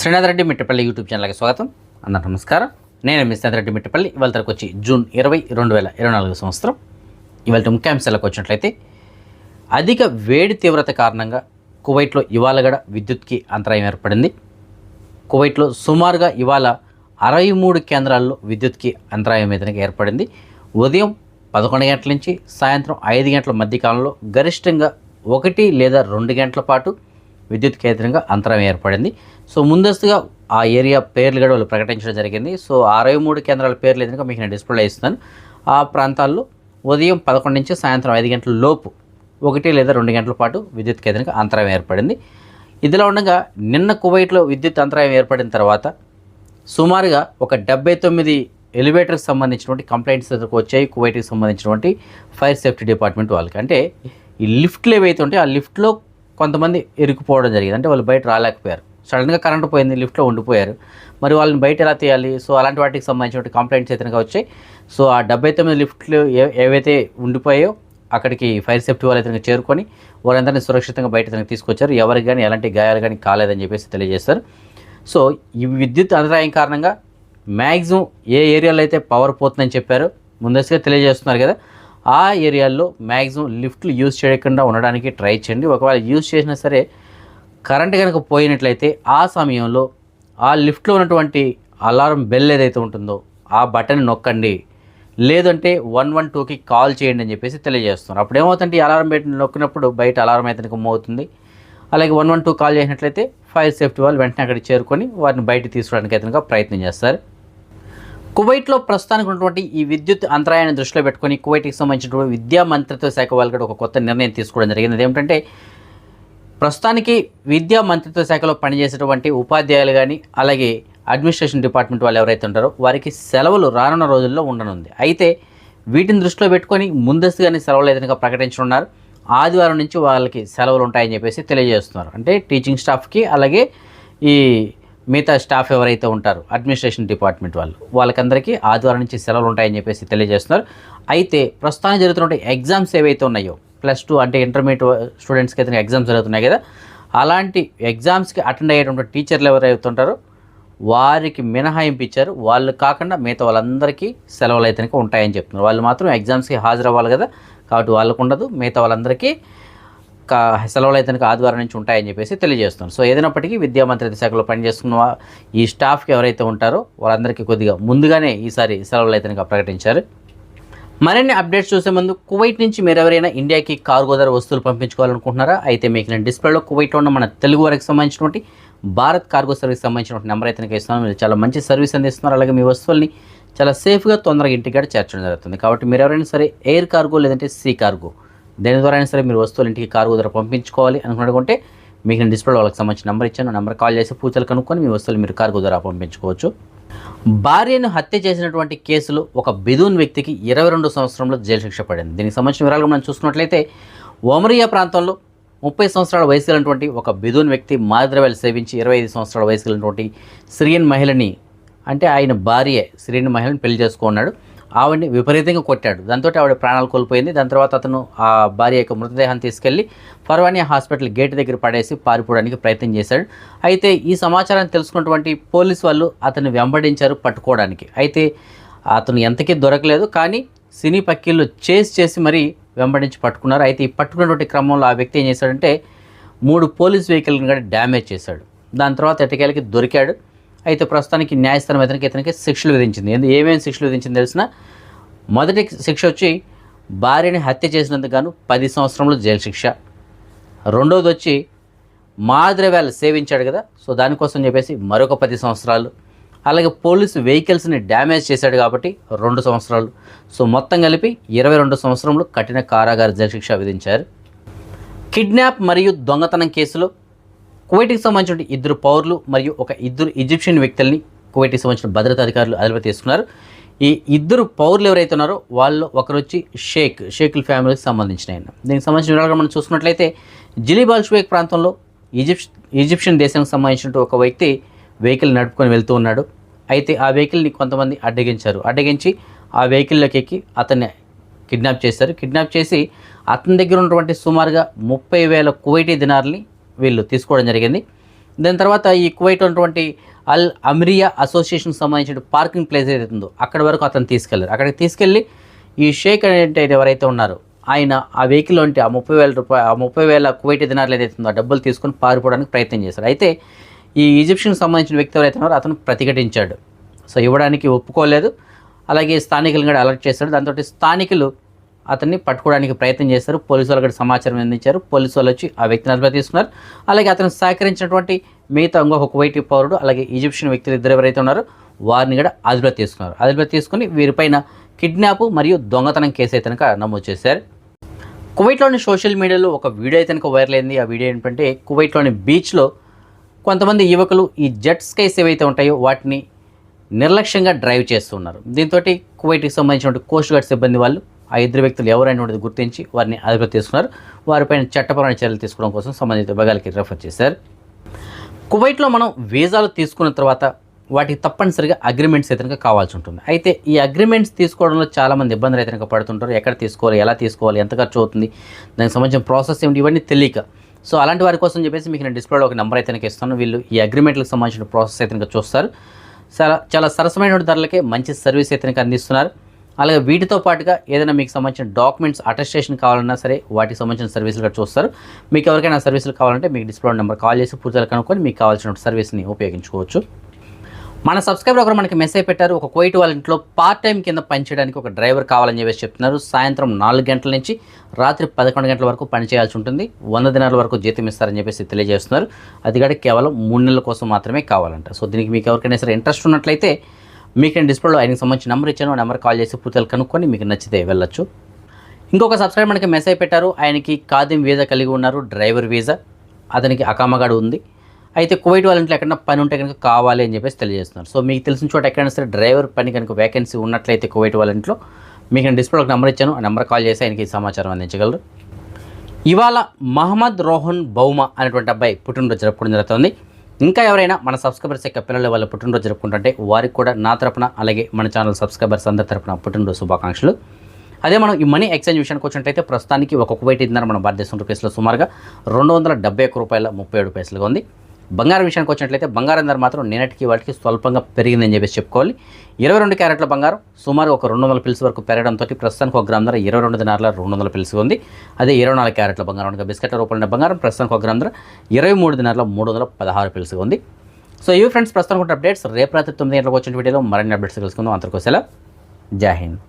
Srinath Reddy Mittapalli YouTube ఛానల్కి స్వాగతం. అందరూ నమస్కారం. నేను మీ శ్రీనాథ్ రెడ్డి మిట్టపల్లి. ఇవాళ తరకు వచ్చి జూన్ ఇరవై రెండు వేల ఇరవై నాలుగు సంవత్సరం. ఇవాళ ముఖ్యాంశాలకు వచ్చినట్లయితే అధిక వేడి తీవ్రత కారణంగా కువైట్లో ఇవాళ గడ విద్యుత్కి అంతరాయం ఏర్పడింది. కువైట్లో సుమారుగా ఇవాళ అరవై మూడు కేంద్రాల్లో విద్యుత్కి అంతరాయం ఏదైనా ఏర్పడింది. ఉదయం పదకొండు గంటల నుంచి సాయంత్రం ఐదు గంటల మధ్య కాలంలో గరిష్టంగా ఒకటి లేదా రెండు గంటల పాటు విద్యుత్ కేంద్రంగా అంతరాయం ఏర్పడింది. సో ముందస్తుగా ఆ ఏరియా పేర్లు కూడా వాళ్ళు ప్రకటించడం జరిగింది. సో అరవై మూడు కేంద్రాల పేర్లు ఏదైనా మీకు నేను డిస్ప్లే ఇస్తాను ఆ ప్రాంతాల్లో ఉదయం పదకొండు నుంచి సాయంత్రం ఐదు గంటల లోపు ఒకటి లేదా రెండు గంటల పాటు విద్యుత్ కేంద్రంగా అంతరాయం ఏర్పడింది. ఇదిలా ఉండగా నిన్న కువైట్లో విద్యుత్ అంతరాయం ఏర్పడిన తర్వాత సుమారుగా ఒక డెబ్బై తొమ్మిది ఎలివేటర్కి సంబంధించినటువంటి కంప్లైంట్స్ ఎదురుకు వచ్చాయి. కువైట్కి సంబంధించినటువంటి ఫైర్ సేఫ్టీ డిపార్ట్మెంట్ వాళ్ళకి. అంటే ఈ లిఫ్ట్లు ఏవైతే ఉంటాయో ఆ లిఫ్ట్లో కొంతమంది ఇరుక్కుపోవడం జరిగింది. అంటే వాళ్ళు బయట రాలేకపోయారు. సడన్గా కరెంట్ పోయింది లిఫ్ట్లో ఉండిపోయారు. మరి వాళ్ళని బయట ఎలా తీయాలి? సో అలాంటి వాటికి సంబంధించిన కంప్లైంట్స్ అయితే వచ్చాయి సో ఆ డెబ్బై తొమ్మిది లిఫ్ట్లు ఏవైతే ఉండిపోయాయో అక్కడికి ఫైర్ సేఫ్టీ వాళ్ళు అయితే చేరుకొని వాళ్ళందరినీ సురక్షితంగా బయట ఇతనికి తీసుకొచ్చారు. ఎవరికి కానీ ఎలాంటి గాయాలు కానీ కాలేదని చెప్పేసి తెలియజేస్తారు. సో ఈ విద్యుత్ అంతరాయం కారణంగా మ్యాక్సిమం ఏ ఏరియాలో అయితే పవర్ పోతుందని చెప్పారో ముందస్తుగా తెలియజేస్తున్నారు కదా ఆ ఏరియాల్లో మ్యాక్సిమం లిఫ్ట్లు యూజ్ చేయకుండా ఉండడానికి ట్రై చేయండి. ఒకవేళ యూజ్ చేసినా సరే కరెంట్ కనుక పోయినట్లయితే ఆ సమయంలో ఆ లిఫ్ట్లో ఉన్నటువంటి అలారం బెల్ ఏదైతే ఉంటుందో ఆ బటన్ నొక్కండి. లేదంటే వన్ వన్ టూకి కాల్ చేయండి అని చెప్పేసి తెలియజేస్తున్నారు. అప్పుడు ఏమవుతుంటే ఈ అలారం బెల్ నొక్కినప్పుడు బయట అలారం అయితే మోతుంది అలాగే వన్ వన్ టూ కాల్ చేసినట్లయితే ఫైర్ సేఫ్టీ వాళ్ళు వెంటనే అక్కడికి చేరుకొని వారిని బయట తీసుకోవడానికి అయితే ప్రయత్నం చేస్తారు. కువైట్లో ప్రస్తుతానికి ఉన్నటువంటి ఈ విద్యుత్ అంతరాయాన్ని దృష్టిలో పెట్టుకొని కువైట్కి సంబంధించినటువంటి విద్యా మంత్రిత్వ శాఖ వాళ్ళు కూడా ఒక కొత్త నిర్ణయం తీసుకోవడం జరిగింది. ఏమిటంటే ప్రస్తుతానికి విద్యా మంత్రిత్వ శాఖలో పనిచేసేటువంటి ఉపాధ్యాయులు కానీ అలాగే అడ్మినిస్ట్రేషన్ డిపార్ట్మెంట్ వాళ్ళు ఎవరైతే ఉంటారో వారికి సెలవులు రానున్న రోజుల్లో ఉండనుంది. అయితే వీటిని దృష్టిలో పెట్టుకొని ముందస్తుగానే సెలవులు ఏదైనా ప్రకటించనున్నారు. ఆదివారం నుంచి వాళ్ళకి సెలవులు ఉంటాయని చెప్పేసి తెలియజేస్తున్నారు. అంటే టీచింగ్ స్టాఫ్కి అలాగే ఈ మిగతా స్టాఫ్ ఎవరైతే ఉంటారో అడ్మినిస్ట్రేషన్ డిపార్ట్మెంట్ వాళ్ళు వాళ్ళకందరికీ ఆదివారం నుంచి సెలవులు ఉంటాయని చెప్పేసి తెలియజేస్తున్నారు. అయితే ప్రస్తుతానికి జరుగుతున్న ఎగ్జామ్స్ ఏవైతే ఉన్నాయో ప్లస్ టూ అంటే ఇంటర్మీడియట్ స్టూడెంట్స్కి అయితే ఎగ్జామ్స్ జరుగుతున్నాయి కదా. అలాంటి ఎగ్జామ్స్కి అటెండ్ అయ్యేటువంటి టీచర్లు ఎవరైతుంటారో వారికి మినహాయింపు ఇచ్చారు. వాళ్ళు కాకుండా మిగతా వాళ్ళందరికీ సెలవులు అయితే ఉంటాయని చెప్తున్నారు. వాళ్ళు మాత్రం ఎగ్జామ్స్కి హాజరవ్వాలి కదా. కాబట్టి వాళ్ళకు ఉండదు. మిగతా వాళ్ళందరికీ కా సెలవులు అయితే ఆదివారం నుంచి ఉంటాయని చెప్పేసి తెలియజేస్తున్నారు. సో ఏదైనప్పటికీ విద్యా మంత్రిత్వ శాఖలో పనిచేస్తున్న ఈ స్టాఫ్కి ఎవరైతే ఉంటారో వాళ్ళందరికీ కొద్దిగా ముందుగానే ఈసారి సెలవులు అయితే ప్రకటించారు. మరిన్ని అప్డేట్స్ చూసే ముందు కువైట్ నుంచి మీరు ఎవరైనా ఇండియాకి కార్గో ధర వస్తువులు పంపించుకోవాలనుకుంటున్నారా? అయితే మీకు నేను డిస్ప్లేలో కువైట్లో ఉన్న మన తెలుగు వారికి సంబంధించినటువంటి భారత్ కార్గో సర్వీస్ సంబంధించినటువంటి నెంబర్ అయితే ఇస్తున్నాను. మీరు చాలా మంచి సర్వీస్ అందిస్తున్నారు. అలాగే మీ వస్తువుల్ని చాలా సేఫ్గా తొందరగా ఇంటికి కూడా చేర్చడం జరుగుతుంది. కాబట్టి మీరు ఎవరైనా సరే ఎయిర్ కార్గో లేదంటే సీ కార్గో దేని ద్వారా అయినా సరే మీరు వస్తువులు ఇంటికి కార్గో ధర పంపించుకోవాలి అనుకుంటే మీకు నేను డిస్ప్లేలో వాళ్ళకి సంబంధించిన నెంబర్ ఇచ్చాను. నెంబర్ కాల్ చేసి పూచలు కనుక్కొని మీ వస్తువులు మీరు కార్గో ధర పంపించుకోవచ్చు. భార్యను హత్య చేసినటువంటి కేసులో ఒక బిదూన్ వ్యక్తికి ఇరవై రెండు సంవత్సరంలో జైలు శిక్ష పడింది. దీనికి సంబంధించిన వివరాలు మనం చూసుకున్నట్లయితే ఒమరియా ప్రాంతంలో ముప్పై సంవత్సరాల వయసు ఒక బిదూన్ వ్యక్తి మాదిరవేలు సేవించి ఇరవై ఐదు సంవత్సరాల వయసు కలిగినటువంటి సిరియన్ మహిళని అంటే ఆయన భార్య శ్రీని మహిళను పెళ్ళి చేసుకున్నాడు. ఆవిడని విపరీతంగా కొట్టాడు. దాంతో ఆవిడ ప్రాణాలు కోల్పోయింది. దాని తర్వాత అతను ఆ భార్య యొక్క మృతదేహాన్ని తీసుకెళ్ళి ఫర్వానియా హాస్పిటల్ గేట్ దగ్గర పడేసి పారిపోవడానికి ప్రయత్నం చేశాడు. అయితే ఈ సమాచారాన్ని తెలుసుకున్నటువంటి పోలీసు వాళ్ళు అతన్ని వెంబడించారు పట్టుకోవడానికి. అయితే అతను ఎంతకీ దొరకలేదు. కానీ సినీ పక్కీళ్ళు చేసి చేసి మరీ వెంబడించి పట్టుకున్నారు. అయితే ఈ పట్టుకున్నటువంటి క్రమంలో ఆ వ్యక్తి ఏం చేశాడంటే మూడు పోలీస్ వెహికల్ని కూడా డ్యామేజ్ చేశాడు. దాని తర్వాత ఎటకేళ్ళకి దొరికాడు. అయితే ప్రస్తుతానికి న్యాయస్థానం ఇతనికి ఇతనికి శిక్షలు విధించింది. ఎందు ఏమేమి శిక్షలు విధించింది తెలిసిన మొదటి శిక్ష వచ్చి భార్యని హత్య చేసినందుకు గాను పది సంవత్సరంలో జైలు శిక్ష. రెండోది వచ్చి మాదిరవేళ సేవించాడు కదా సో దానికోసం చెప్పేసి మరొక పది సంవత్సరాలు. అలాగే పోలీసు వెహికల్స్ని డ్యామేజ్ చేశాడు కాబట్టి రెండు సంవత్సరాలు. సో మొత్తం కలిపి ఇరవై రెండు సంవత్సరంలో కఠిన కారాగార జైలు శిక్ష విధించారు. కిడ్నాప్ మరియు దొంగతనం కేసులో కువైట్కి సంబంధించిన ఇద్దరు పౌరులు మరియు ఒక ఇద్దరు ఈజిప్షియన్ వ్యక్తుల్ని కువైట్కి సంబంధించిన భద్రతా అధికారులు అదుపులో తీసుకున్నారు. ఈ ఇద్దరు పౌరులు ఎవరైతే ఉన్నారో వాళ్ళు ఒకరు వచ్చి షేక్ షేకుల్ ఫ్యామిలీకి సంబంధించిన ఆయన. దీనికి సంబంధించిన వివరాలు మనం చూసుకున్నట్లయితే జిలీబాల్ షువేక్ ప్రాంతంలో ఈజిప్ష్ ఈజిప్షియన్ దేశానికి సంబంధించిన ఒక వ్యక్తి వెహికల్ నడుపుకొని వెళ్తూ ఉన్నాడు. అయితే ఆ వెహికల్ని కొంతమంది అడ్డగించారు. అడ్డగించి ఆ వెహికల్లోకి ఎక్కి అతన్ని కిడ్నాప్ చేశారు. కిడ్నాప్ చేసి అతని దగ్గర ఉన్నటువంటి సుమారుగా ముప్పై వేల కువైటీ దినార్ని వీళ్ళు తీసుకోవడం జరిగింది. దాని తర్వాత ఈ కువైట్ ఉన్నటువంటి అల్ అమ్రియా అసోసియేషన్ సంబంధించిన పార్కింగ్ ప్లేస్ ఏదైతే ఉందో అక్కడ వరకు అతను తీసుకెళ్ళారు అక్కడికి తీసుకెళ్ళి ఈ షేక్ అంటే ఎవరైతే ఉన్నారో ఆయన ఆ వెహికల్ అంటే ఆ ముప్పై వేల రూపాయ ఆ ముప్పై వేల కువైట్ దినార్లు ఏదైతే ఉందో ఆ డబ్బులు తీసుకొని పారిపోవడానికి ప్రయత్నం చేశారు. అయితే ఈ ఈజిప్షియన్కి సంబంధించిన వ్యక్తి ఎవరైతే ఉన్నారో అతను ప్రతిఘటించాడు. సో ఇవ్వడానికి ఒప్పుకోలేదు. అలాగే స్థానికులను కూడా అలర్ట్ చేశాడు. దాంతో స్థానికులు అతన్ని పట్టుకోవడానికి ప్రయత్నం చేశారు. పోలీసు వాళ్ళు కూడా సమాచారం అందించారు. పోలీసు వాళ్ళు వచ్చి ఆ వ్యక్తిని అదుపులో తీసుకున్నారు. అలాగే అతను సహకరించినటువంటి మిగతా ఇంకొక కువైటీ పౌరుడు అలాగే ఈజిప్షియన్ వ్యక్తులు ఇద్దరు ఎవరైతే ఉన్నారో వారిని కూడా అదుపులో తీసుకున్నారు. అదుపులో తీసుకుని వీరిపైన కిడ్నాప్ మరియు దొంగతనం కేసు అయితే కనుక నమోదు చేశారు. కువైట్లోని సోషల్ మీడియాలో ఒక వీడియో అయితే కనుక వైరల్ అయింది. ఆ వీడియో ఏంటంటే కువైట్లోని బీచ్లో కొంతమంది యువకులు ఈ జెట్ స్కైస్ ఏవైతే ఉంటాయో వాటిని నిర్లక్ష్యంగా డ్రైవ్ చేస్తున్నారు. దీంతో కువైట్కి సంబంధించినటువంటి కోస్ట్ గార్డ్ సిబ్బంది వాళ్ళు ఆ ఇద్దరు వ్యక్తులు ఎవరైనటువంటిది గుర్తించి వారిని అదుపులో తీసుకున్నారు. వారిపైన చట్టపరమైన చర్యలు తీసుకోవడం కోసం సంబంధిత విభాగాలకి రెఫర్ చేశారు. కువైట్లో మనం వీసాలు తీసుకున్న తర్వాత వాటికి తప్పనిసరిగా అగ్రిమెంట్స్ అయితే కావాల్సి ఉంటుంది. అయితే ఈ అగ్రిమెంట్స్ తీసుకోవడంలో చాలామంది ఇబ్బందులు అయితే పడుతుంటారు. ఎక్కడ తీసుకోవాలి ఎలా తీసుకోవాలి ఎంత ఖర్చు అవుతుంది దానికి సంబంధించిన ప్రాసెస్ ఏమిటి ఇవన్నీ తెలియక. సో అలాంటి వారి కోసం చెప్పేసి మీకు నేను డిస్ప్లేలో ఒక నెంబర్ అయితే ఇస్తాను. వీళ్ళు ఈ అగ్రిమెంట్లకు సంబంధించిన ప్రాసెస్ అయితే చూస్తారు. చాలా చాలా సరసమైన ధరలకే మంచి సర్వీస్ అయితే అందిస్తున్నారు. అలాగే వీటితో పాటుగా ఏదైనా మీకు సంబంధించిన డాక్యుమెంట్స్ అటెస్టేషన్ కావాలన్నా సరే వాటికి సంబంధించిన సర్వీసులు కూడా చూస్తారు. మీకు ఎవరికైనా సర్వీసులు కావాలంటే మీకు డిస్ప్లే నెంబర్ కాల్ చేసి పూర్తిగా కనుక్కొని మీకు కావాల్సిన సర్వీస్ని ఉపయోగించుకోవచ్చు. మన సబ్స్క్రైబర్ ఒకరు మనకి మెసేజ్ పెట్టారు ఒక కోయిట్ వాళ్ళ ఇంట్లో పార్ట్ టైం కింద పనిచేయడానికి ఒక డ్రైవర్ కావాలని చెప్పేసి చెప్తున్నారు. సాయంత్రం నాలుగు గంటల నుంచి రాత్రి పదకొండు గంటల వరకు పనిచేయాల్సి ఉంటుంది. వంద దినాల వరకు జీతం ఇస్తారని చెప్పేసి తెలియజేస్తున్నారు. అది కూడా కేవలం మూడు నెలల కోసం మాత్రమే కావాలంట. సో దీనికి మీకు ఎవరికైనా సరే ఇంట్రెస్ట్ ఉన్నట్లయితే మీకు నేను డిస్ప్లేలో ఆయనకి సంబంధించిన నెంబర్ ఇచ్చాను ఆ నెంబర్ కాల్ చేసి పూర్తిగా కనుక్కొని మీకు నచ్చితే వెళ్ళొచ్చు. ఇంకొక సబ్స్క్రైబర్ మనకి మెసేజ్ పెట్టారు ఆయనకి కాదిం వీజా కలిగి ఉన్నారు డ్రైవర్ వీజా అతనికి అకామగాడు ఉంది. అయితే కువైట్ వాళ్ళ ఇంట్లో ఎక్కడైనా పని ఉంటే కనుక కావాలి అని చెప్పేసి తెలియజేస్తున్నారు. సో మీకు తెలిసిన చోట ఎక్కడైనా సరే డ్రైవర్ పని కనుక వేకెన్సీ ఉన్నట్లయితే కువైట్ వాళ్ళ ఇంట్లో మీకు నేను డిస్ప్లే ఒక నెంబర్ ఇచ్చాను ఆ నెంబర్ కాల్ చేసి ఆయనకి సమాచారం అందించగలరు. ఇవాళ మహమ్మద్ రోహన్ బౌమా అనేటువంటి అబ్బాయి పుట్టినరోజు జరుపుకోవడం జరుగుతుంది. ఇంకా ఎవరైనా మన సబ్స్క్రైబర్స్ యొక్క పిల్లల వాళ్ళ పుట్టినరోజు జరుపుకుంటుంటే వారికి కూడా నా తరపున అలాగే మన ఛానల్ సబ్స్క్రైబర్స్ అందరి తరపున పుట్టినరోజు శుభాకాంక్షలు. అదే మనం ఈ మనీ ఎక్స్చేంజ్ విషయానికి వచ్చినట్టయితే ప్రస్తుతానికి ఒక్కొక్క బయట ఇద్దరు మన భారతదేశం రూపీస్లో సుమారుగా రెండు వందల డెబ్బై ఒక్క రూపాయల ముప్పై ఏడు పైసలుగా ఉంది. బంగారం విషయానికి వచ్చినట్లయితే బంగారం ధర మాత్రం నిన్నటికి వాటికి స్వల్పంగా పెరిగిందని చెప్పేసి చెప్పుకోవాలి. ఇరవై రెండు క్యారెట్ల బంగారం సుమారు ఒక రెండు వందల పిల్స్ వరకు పెరగడంతో ప్రస్తుతానికి ఒక గ్రామ్ ధర ఇరవై రెండు దినాల రెండు వందల పిల్స్ ఉంది. అదే ఇరవై నాలుగు క్యారెట్ల బంగారం ఉండగా బిస్కెట్ల రూపంలో బంగారం ప్రస్తుతానికి ఒక గ్రామ్ ధర ఇరవై మూడు దినాల మూడు వందల పదహారు పిల్స్గా ఉంది. సో ఇవి ఫ్రెండ్స్ ప్రస్తుతానికి అప్డేట్స్ రేపు రాత్రి తొమ్మిది గంటలకు వచ్చిన వీడియోలో మరిన్ని అప్డేట్స్ తెలుసుకుందాం. అంతకు జై హింద్.